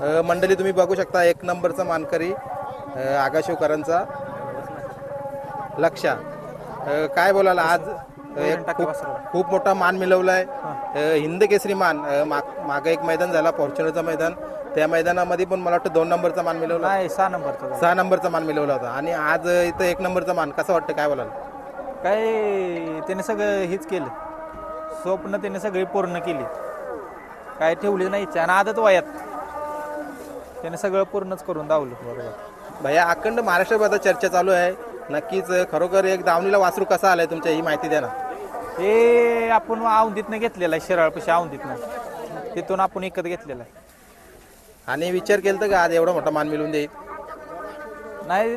अ, मंडळी तुम्ही बघू शकता एक नंबरचा मानकरी अ, आगाशिवकरांचा. लक्षा अ, काय बोलाल आज? अ, एक खूप खूप मोठा मान मिळवलाय. अ, हिंद केसरी मान अ, माग मागं एक मैदान झाला फॉर्च्युनरचं मैदान. त्या मैदानामध्ये पण मला वाटतं दोन नंबरचा मान मिळवला. नाही सहा नंबरचा. सहा नंबरचा मान मिळवला होता. आणि आज अ, इथं एक नंबरचा मान कसं वाटतं? काय बोलाल? काय त्याने सगळं हेच केलं. स्वप्न त्याने सगळी पूर्ण केली. काय ठेवली नाही. इच्छा आणि आदत वयात. त्याने सगळं पूर्णच करून दावलं. बरोबर. भैया अखंड महाराष्ट्रभर आता चर्चा चालू आहे. नक्कीच खरोखर एक दावणीला वासरू कसा आलाय तुमच्या ही माहिती द्या ना. हे आपण औंदीतनं घेतलेलं आहे शिराळपाशी औंदीतनं तिथून आपण विकत घेतलेलं आहे. आणि विचार केलं तर का आज एवढा मोठा मान मिळवून देईल? नाही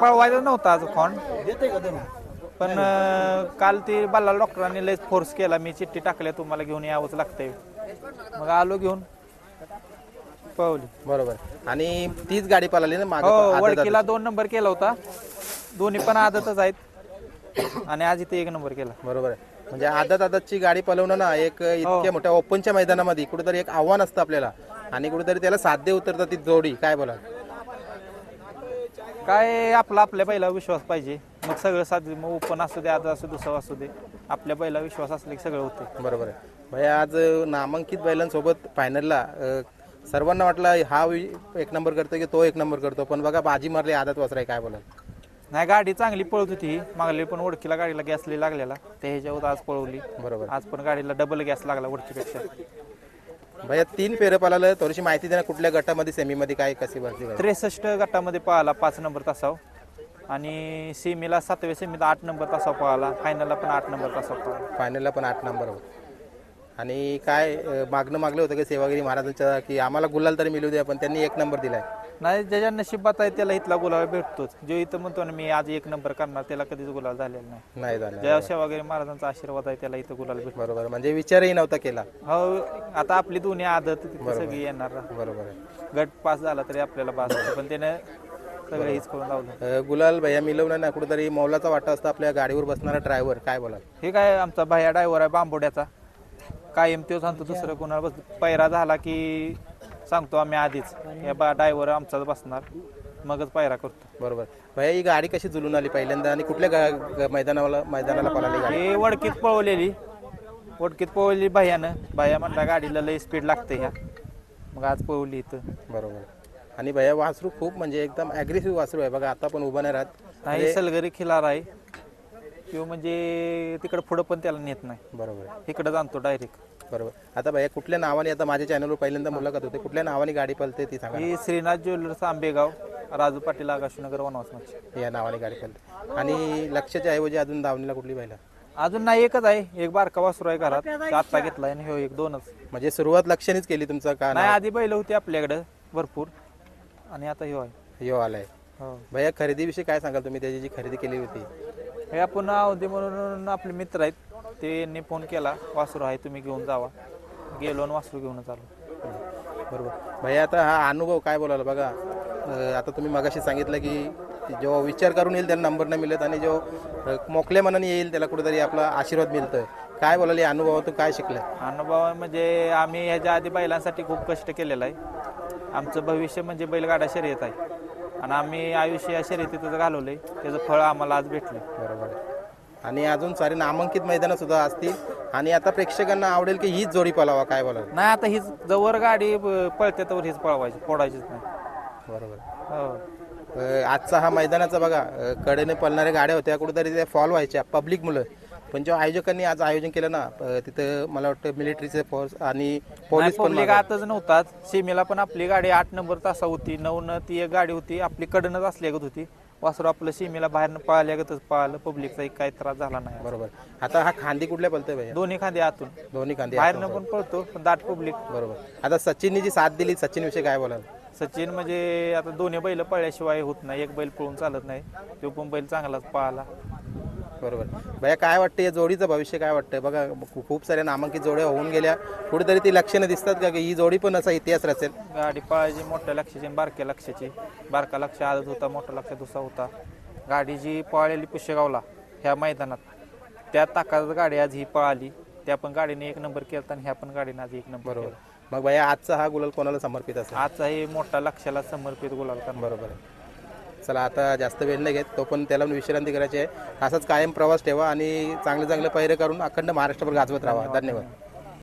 पळवायचं नव्हतं आज फोन पण काल ते बाला डॉक्टरांनी लयच फोर्स केला. मी चिठ्ठी टाकल्या तुम्हाला घेऊन यावंच लागतंय. मग आलो घेऊन. पळवली बरोबर. आणि तीच गाडी पळाली ना मागे हो वडकीला दोन नंबर केला होता. दोन्ही पण आदतच आहेत. आणि आज इथे एक नंबर केला. बरोबर. आहे म्हणजे आदत आदतची गाडी पळवणं ना एक हो. इतक्या मोठ्या ओपनच्या मैदानामध्ये कुठेतरी एक आव्हान असतं आपल्याला. आणि कुठेतरी त्याला साध्य उतरतं ती जोडी. काय बोला काय आपला आपल्या बैला विश्वास पाहिजे. मग सगळं साध्य मग ओपन असू दे आज असू दुसरं असू दे. आपल्या बैला विश्वास असले की सगळं होते बरोबर आहे. भाई आज नामांकित बैलांसोबत फायनलला सर्वांना वाटलं हा एक नंबर करतो की तो एक नंबर करतो. पण बघा बाजी मारली आदत वासराय काय बोलाल? नाही गाडी चांगली पळत होती. मागली पण ओळखीला गाडीला गॅस लई लागलेला. ते ह्याच्यावर आज पळवली. बरोबर. आज पण गाडीला डबल गॅस लागला ओळखीपेक्षा. भैया तीन फेरं पळालं. थोडीशी माहिती ना कुठल्या गटामध्ये सेमीमध्ये काय कशी गाडी? त्रेसष्ट गटामध्ये पळाला पाच नंबर तासाव. आणि सेमीला सातव्या सेमीला आठ नंबर तासाव पळाला. फायनलला पण आठ नंबर तासाव पळाला. फायनलला पण आठ नंबर आणि काय अं, मागणं मागलं होतं की सेवागिरी महाराजांच्या की आम्हाला गुलाल तरी मिळू द्या पण त्यांनी एक नंबर दिलाय. नाही ज्याच्या नशिबात आहे त्याला इथला गुलाब भेटतोच. जो इथं म्हणतो ना मी आज एक नंबर करणार त्याला कधीच गुलाब झालेला नाही. नाही झालं ज्या सेवागिरी महाराजांचा आशीर्वाद आहे त्याला इथं गुलाल भेटतो. बरोबर म्हणजे विचारही नव्हता केला. हो आता आपली दोन्ही आदत तिथे सगळी येणार. बरोबर आहे. गट पास झाला तरी आपल्याला पास होतं पण त्यानं सगळं हेच करून लावलं. अं, गुलाल भैया मिळवलं ना कुठेतरी मौलाचा वाटा असता आपल्या गाडीवर बसणारा ड्रायव्हर काय बोलाल? हे काय आमचा भैया ड्रायव्हर आहे बांबोड्याचा. कायम तो सांगतो दुसरं कोणाला बस पैरा झाला की सांगतो आम्ही आधीच. या बा ड्रायव्हर आमचाच बसणार. मगच पैरा करतो. बरोबर. भैया ही गाडी कशी जुलून आली पहिल्यांदा आणि कुठल्या गा- ग- मैदानाला मैदानाला पळाली गाडी? हे वडकीत पळवलेली. वडकीत पळवली भैयानं. भैया म्हणला गाडीला लई स्पीड लागते ह्या. मग आज पळवली इथं. बरोबर. आणि भैया वासरू खूप म्हणजे एकदम ॲग्रेसिव्ह वासरू आहे. बघा आता पण उभा नाही राहत. नाही सलगरी खिलार आहे. किंवा म्हणजे तिकडं पुढं पण त्याला नेत नाही. बरोबर इकडं जाणतो डायरेक्ट बरोबर. आता भैया कुठल्या नावाने आता माझ्या चॅनलवर पहिल्यांदा मुलाखत होते. कुठल्या नावाने गाडी पळते ती सांगा ही श्रीनाथ ज्वेलर्स आंबेगाव राजू पाटील आकाशनगर वनवास या नावाने गाडी पळते आणि लक्षाच्या ऐवजी अजून दावणीला कुठली पाहिला अजून नाही एकच आहे. एक बारका वासरू आहे घरात. आत्ता घेतलाय आणि ह्यो एक दोनच. म्हणजे सुरुवात लक्षणीच केली तुमचं का नाही आधी बैल होती आपल्याकडे भरपूर. आणि आता ह्यो आहे. यो आलाय हो. भैया खरेदीविषयी काय सांगाल तुम्ही? त्याची जी खरेदी केली होती. हे आपण अवधी म्हणून आपले मित्र आहेत. त्यांनी फोन केला वासरू आहे तुम्ही घेऊन जावा. गेलो आणि वासरू घेऊनच आलो. बरोबर. भैया आता हा अनुभव काय बोलाल बघा. अं, आता तुम्ही मगाशी सांगितलं की जो विचार करून येईल त्याला नंबर नाही मिळत आणि जो अं, मोकल्या मनाने येईल त्याला कुठेतरी आपला आशीर्वाद मिळतोय. काय बोलाल या अनुभवातून? काय शिकलं? अनुभव म्हणजे आम्ही ह्याच्या आधी बैलांसाठी खूप कष्ट केलेलं आहे. आमचं भविष्य म्हणजे बैलगाडा शर्यत आहे. आणि आम्ही आयुष्य या शर्यतीतच घालवलंय. त्याचं फळ आम्हाला आज भेटलं बरोबर आहे. आणि अजून सारे नामांकित मैदानं सुद्धा असतील. आणि आता प्रेक्षकांना आवडेल की हीच जोडी पळावा काय बोलाल? नाही आता हीच जवळ गाडी ब- पळते तर हीच पळवायची फोडायचीच नाही. बरोबर हो. अं, आजचा हा मैदानाचा बघा अं, कडेने पळणाऱ्या गाड्या होत्या कुठेतरी त्या फॉल व्हायच्या. पब्लिक मुलं. पण जेव्हा आयोजकांनी आज आयोजन केलं ना अं, तिथं मला वाटतं मिलिटरीचे फोर्स आणि पोलीस पण पब्लिक आताच नव्हताच. सीमेला पण आपली गाडी आठ नंबर तासा होती. नऊ न ती एक गाडी होती. आपली कडनच असल्यागत होती. वासरू आपलं सीमेला बाहेरनं पळाल्यागतच पळालं. पब्लिकचा काही त्रास झाला नाही. बरोबर. आता हा खांदी कुठल्या पळतोय भैया? दोन्ही खांदे आतून. दोन्ही खांदी बाहेरनं पण पळतो पण दाट पब्लिक बरोबर. आता सचिनने जी साथ दिली सचिन विषयी काय बोलाल? सचिन म्हणजे आता दोन्ही बैल पळल्याशिवाय होत नाही. एक बैल पळून चालत नाही. तो पण बैल चांगलाच पळाला. बरोबर. भैया काय वाटतं या जोडीचं भविष्य काय वाटतं बघा खू- खूप साऱ्या नामांकित जोड्या होऊन गेल्या. कुठेतरी ती लक्षणं दिसतात का? की ही जोडी पण असा इतिहास रचेल. गाडी पळायची मोठ्या लक्षाची आणि बारक्या लक्षाची. बारका लक्ष आदत होता मोठा लक्ष दुसरा होता. गाडी जी पळालेली पुष्यगावला ह्या मैदानात त्या ताकात गाडी आज ही पळाली. त्या पण गाडीने एक नंबर केला आणि ह्या पण गाडीने आज एक नंबर बरोबर. केला. मग भैया आजचा हा गुलाल कोणाला समर्पित असेल? आजचाही मोठा लक्षाला समर्पित गुलाल करणार. बरोबर आहे. चला आता जास्त वेळ नाही घेत तो पण त्याला पण विश्रांती करायची आहे. असाच कायम प्रवास ठेवा आणि चांगले चांगले पैरे करून अखंड महाराष्ट्रभर गाजवत राहा. धन्यवाद.